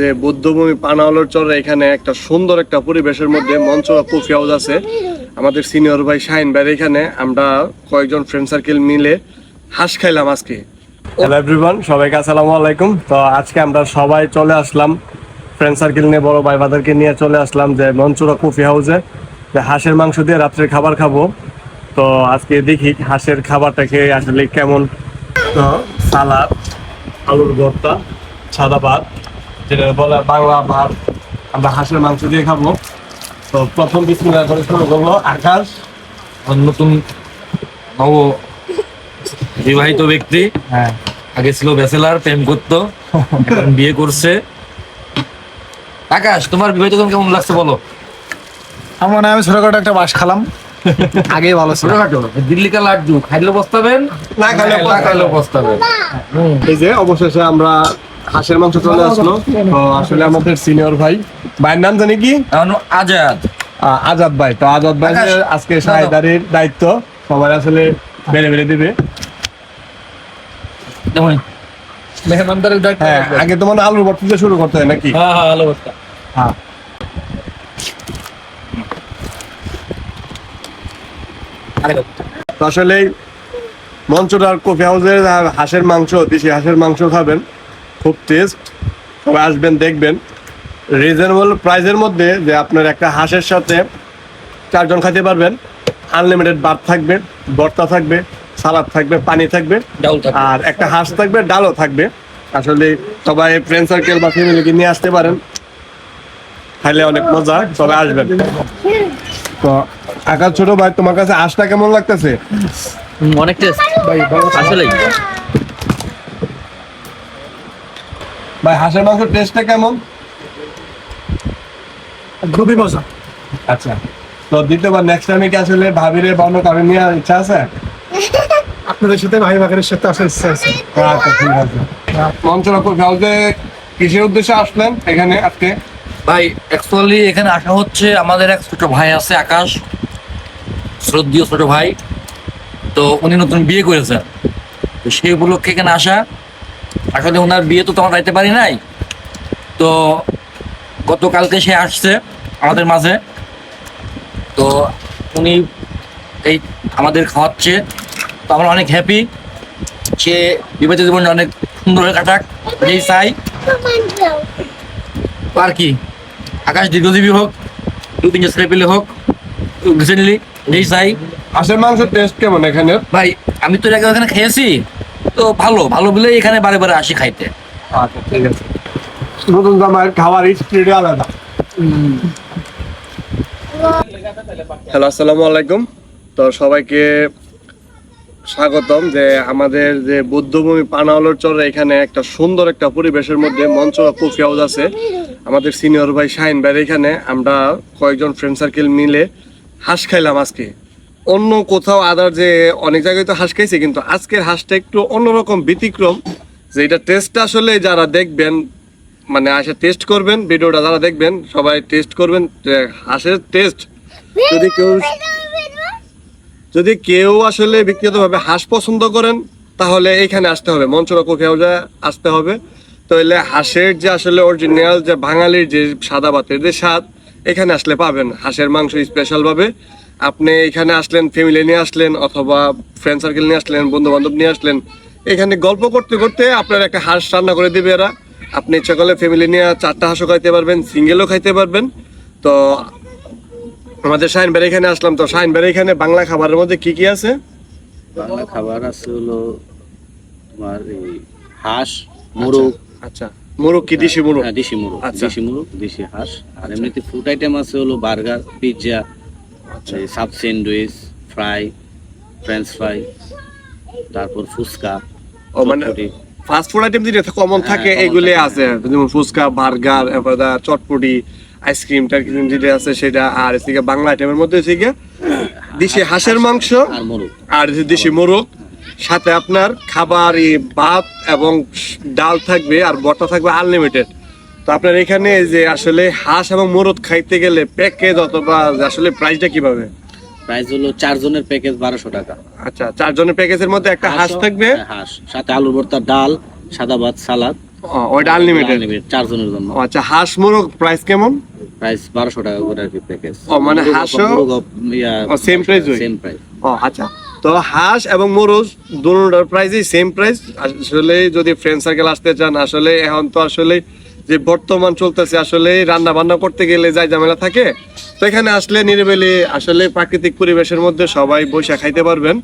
যে বৌদ্ধভূমি পানাওয়ালোর চরে এখানে একটা সুন্দর একটা পরিবেশের মধ্যে মঞ্চ কফি হাউস আছে। আমাদের সিনিয়র ভাই শাহিন ভাই এখানে, আমরা কয়েকজন ফ্রেন্ড সার্কেল মিলে হাঁস খাইলাম আজকে। হ্যালো এভরিওয়ান সবাইকে আসসালামু আলাইকুম। তো আজকে আমরা সবাই চলে আসলাম ফ্রেন্ড সার্কেল নিয়ে, বড় ভাই বাদারকে নিয়ে চলে আসলাম যে মঞ্চুরা কফি হাউসে। যে হাঁসের মাংস দিয়ে রাত্রের খাবার খাব। তো আজকে দেখি হাঁসের খাবারটা খেয়ে আসলে কেমন। তো সালাদ, আলুর ভর্তা, সাদা ভাত। যেটা বলে বাংলা ভাত আমরা হাঁসের মাংস দিয়ে খাব। তো প্রথম করে শুরু করব। আকাশ নতুন নব বিবাহিত ব্যক্তি। হ্যাঁ। আগে ছিল ব্যাচেলার প্রেম করতো এখন বিয়ে করছে। আকাশ তোমার বিবাহিত জীবন কেমন লাগছে বলো? আমার আমি ছোটখাটো একটা বাস খালাম। আগে ভালো ছিল। ছোটখাটো? দিল্লি কা লাড্ডু। খাইলে বসতাবেন না খাইলে না খাইলেও বসতাবেন এই যে অবশেষে আমরা হাঁসের মাংস চলে আসলো। তো আসলে আমাদের সিনিয়র ভাই ভাইয়ের নাম জানি কি? আজাদ। আজাদ ভাই। তো আজাদ ভাই আজকে। সাহেদারির দায়িত্ব সবাই আসলে বেড়ে বেড়ে দিবে। মেহমানদারের দায়িত্ব হ্যাঁ আগে তোমার আলুর ভর্তা শুরু করতে হয় নাকি? হ্যাঁ হ্যাঁ ভালো বস্তা হ্যাঁ। তো আসলে মঞ্চটার কফি হাউসের হাঁসের মাংস দেশি হাঁসের মাংস খাবেন। খুব টেস্ট সবাই আসবেন দেখবেন। রিজনেবল প্রাইসের মধ্যে যে আপনার একটা হাঁসের সাথে চারজন খাইতে পারবেন। আনলিমিটেড ভাত থাকবে ভর্তা থাকবে সালাদ থাকবে পানি থাকবে। ডাউল আর একটা হাঁস থাকবে ডালও থাকবে। আসলে সবাই ফ্রেন্ড সার্কেল বা ফ্যামিলিকে নিয়ে আসতে পারেন। খাইলে অনেক মজা সবাই আসবেন। তো আকাশ ছোট ভাই তোমার কাছে হাঁসটা কেমন লাগতেছে? অনেক টেস্ট ভাই আসলেই। ভাই হাঁসের মাংসের টেস্টটা কেমন? খুবই মজা। আচ্ছা তো দ্বিতীয়বার নেক্সট টাইমে কি আসলে ভাবিরে বা অন্য কারণে নিয়ে ইচ্ছা আছে? আপনাদের সাথে ভাই বাগের সাথে আসার ইচ্ছা আছে। আচ্ছা ঠিক আছে। মঞ্চরা হাউসে কিসের উদ্দেশ্যে আসলেন এখানে আজকে? ভাই অ্যাকচুয়ালি এখানে আসা হচ্ছে আমাদের এক ছোট ভাই আছে আকাশ। শ্রদ্ধীয় ছোট ভাই। তো উনি নতুন বিয়ে করেছেন। তো সেই উপলক্ষে এখানে আসা। আসলে ওনার বিয়ে তো তোমার যাইতে পারি নাই। তো গতকালকে সে আসছে আমাদের মাঝে। তো উনি এই আমাদের খাওয়াচ্ছে। তো আমরা অনেক হ্যাপি সে বিবাহিত জীবন অনেক সুন্দর হয়ে কাটাক। এই চাই। আর কি। আকাশ দীর্ঘজীবী হোক দু তিনটে ছেলে পেলে হোক রিসেন্টলি যেই চাই। হাঁসের মাংসের টেস্ট কেমন এখানে? ভাই আমি তো আগে খেয়েছি। তো ভালো ভালো বলে এখানে বারে বারে আসি খাইতে। আচ্ছা ঠিক আছে। নতুন জামাইয়ের খাওয়ার স্পিড আলাদা। হ্যালো আসসালামু আলাইকুম। তো সবাইকে স্বাগতম যে আমাদের যে বৌদ্ধভূমি পানাওয়ালোর চরে এখানে একটা সুন্দর একটা পরিবেশের মধ্যে মঞ্চ কফি হাউস আছে। আমাদের সিনিয়র ভাই শাহিন ভাই এখানে আমরা কয়েকজন ফ্রেন্ড সার্কেল মিলে হাঁস খাইলাম আজকে। অন্য কোথাও আদার যে অনেক জায়গায় তো হাঁস খাইছি, কিন্তু আজকের হাঁসটা একটু অন্যরকম ব্যতিক্রম যে এটা টেস্টটা আসলে যারা দেখবেন মানে আসে টেস্ট করবেন, ভিডিওটা যারা দেখবেন, সবাই টেস্ট করবেন, যে হাঁসের টেস্ট যদি কেউ যদি কেউ আসলে ব্যক্তিগতভাবে হাঁস পছন্দ করেন, তাহলে এখানে আসতে হবে। মঞ্চরা কফি হাউসে আসতে হবে। তাহলে হাঁসের যে আসলে অরিজিনাল যে বাঙালির যে সাদা ভাতের যে স্বাদ, এখানে আসলে পাবেন। হাঁসের মাংস স্পেশাল ভাবে। আপনি এখানে আসলেন ফ্যামিলি নিয়ে আসলেন অথবা ফ্রেন্ড সার্কেল নিয়ে আসলেন বন্ধু বান্ধব নিয়ে আসলেন এখানে গল্প করতে করতে আপনার একটা হাঁস রান্না করে দেবে এরা। আপনি ইচ্ছা করলে ফ্যামিলি নিয়ে চারটা হাঁসও খাইতে পারবেন সিঙ্গেলও খাইতে পারবেন। তো আমাদের শাহিন এখানে আসলাম। তো শাহিন এখানে বাংলা খাবারের মধ্যে কি কি আছে? বাংলা খাবার আছে হলো তোমার এই হাঁস মোরগ। আচ্ছা মুরগ কি? দেশি মুরগ? হ্যাঁ দেশি মোরগ আচ্ছা। দেশি মোরগ দেশি হাঁস। আর এমনিতে ফুড আইটেম আছে হলো বার্গার পিৎজা আচ্ছা sub sandwich fry french fry তারপর ফুচকা ও মানে। ফাস্ট ফুড আইটেম যেটা কমন হ্যাঁ, থাকে এগুলি আছে। যেমন ফুচকা বার্গার এরপর দা চটপটি আইসক্রিম টাইসক্রিম যেটা আছে সেটা আর এদিকে বাংলা আইটেমের মধ্যে হচ্ছে গিয়ে দেশি হাঁসের মাংস আর মোরগ। আর হচ্ছে দেশি মোরগ। সাথে আপনার খাবার এই ভাত এবং ডাল থাকবে আর বটা থাকবে আনলিমিটেড তো আপনার এখানে যে আসলে হাঁস এবং মোরগ খাইতে গেলে প্যাকেজ অথবা আসলে প্রাইসটা কীভাবে? প্রাইস হলো চারজনের প্যাকেজ বারোশো টাকা। আচ্ছা চারজনের প্যাকেজের মধ্যে একটা হাঁস থাকবে? হ্যাঁ, হাঁস। সাথে আলু ভর্তা ডাল সাদা ভাত সালাদ। ও, ওইটা আনলিমিটেড Unlimited, চারজনের জন্য। আচ্ছা হাঁস মোরগ প্রাইস কেমন? প্রাইস বারোশো টাকা করে আর কি প্যাকেজ ও, মানে হাঁসও-? সেম প্রাইস ও আচ্ছা। তো হাঁস এবং মোরজ দুটোর প্রাইসই সেম প্রাইস আসলে যদি ফ্রেন্ড সার্কেল আসতে চান আসলে এখন তো আসলে যে বর্তমান চলতেছে আসলে রান্না বান্না করতে গেলে যাই ঝামেলা থাকে, তো এখানে আসলে নিরিবিলি আসলে প্রাকৃতিক পরিবেশের মধ্যে সবাই বৈশা খাইতে পারবেন।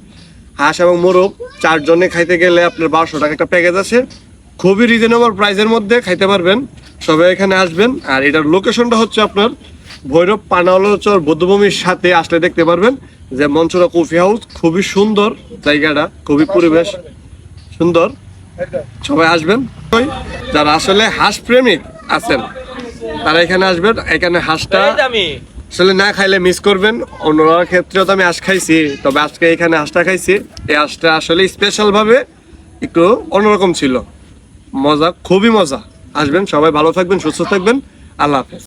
হাঁস এবং মোরগ, চারজনে খাইতে গেলে আপনার বারোশো টাকা একটা প্যাকেজ আছে। খুবই রিজনেবল প্রাইসের মধ্যে খাইতে পারবেন। সবাই এখানে আসবেন, আর এটার লোকেশনটা হচ্ছে আপনার ভৈরব পানালচর বৌদ্ধভূমির সাথে আসলে দেখতে পারবেন যে মঞ্চরা কফি হাউস খুবই সুন্দর জায়গাটা, খুবই পরিবেশ সুন্দর। সবাই আসবেন? যারা আসলে হাঁস প্রেমিক আছেন তারা এখানে আসবেন। এখানে হাঁসটা আসলে না খাইলে মিস করবেন। অন্য ক্ষেত্রেও তো আমি হাঁস খাইছি তবে আজকে এখানে হাঁসটা খাইছি। এই হাঁসটা আসলে স্পেশাল ভাবে একটু অন্যরকম ছিল। মজা খুবই মজা। আসবেন সবাই ভালো থাকবেন সুস্থ থাকবেন। আল্লাহ হাফেজ।